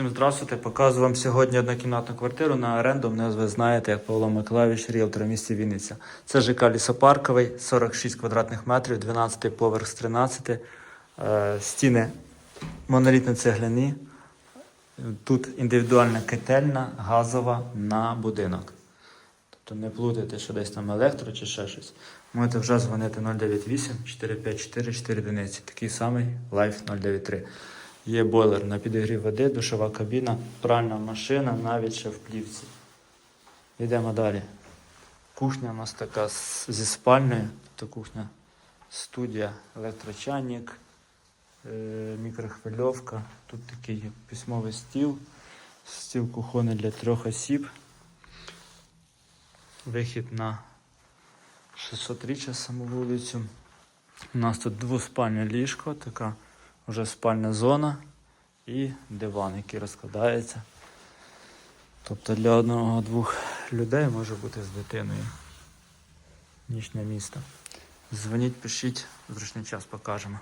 Всім здравствуйте. Показую вам сьогодні однокімнатну квартиру на оренду. Мене ви знаєте як Павло Миколаївич, ріелтор в місті Вінниця. Це ЖК Лісопарковий, 46 квадратних метрів, 12 поверх з 13. Е, стіни монолітно цегляні. Тут індивідуальна котельна, газова на будинок. Тобто не плутайте, що десь там електро чи ще щось. Можете вже дзвонити 098 454 4 одиниці. Такий самий Life 093. Є бойлер на підігрів води, душова кабіна, пральна машина, навіть ще в плівці. Йдемо далі. Кухня у нас така зі спальнею. Тобто кухня, студія, електрочайник, е, мікрохвильовка. Тут такий письмовий стіл, стіл кухонний для трьох осіб. Вихід на 600 саму вулицю. У нас тут двоспальне ліжко, така вже спальна зона і диван, який розкладається. Тобто для одного-двох людей може бути з дитиною. Нічне місто. Дзвоніть, пишіть, зручний час покажемо.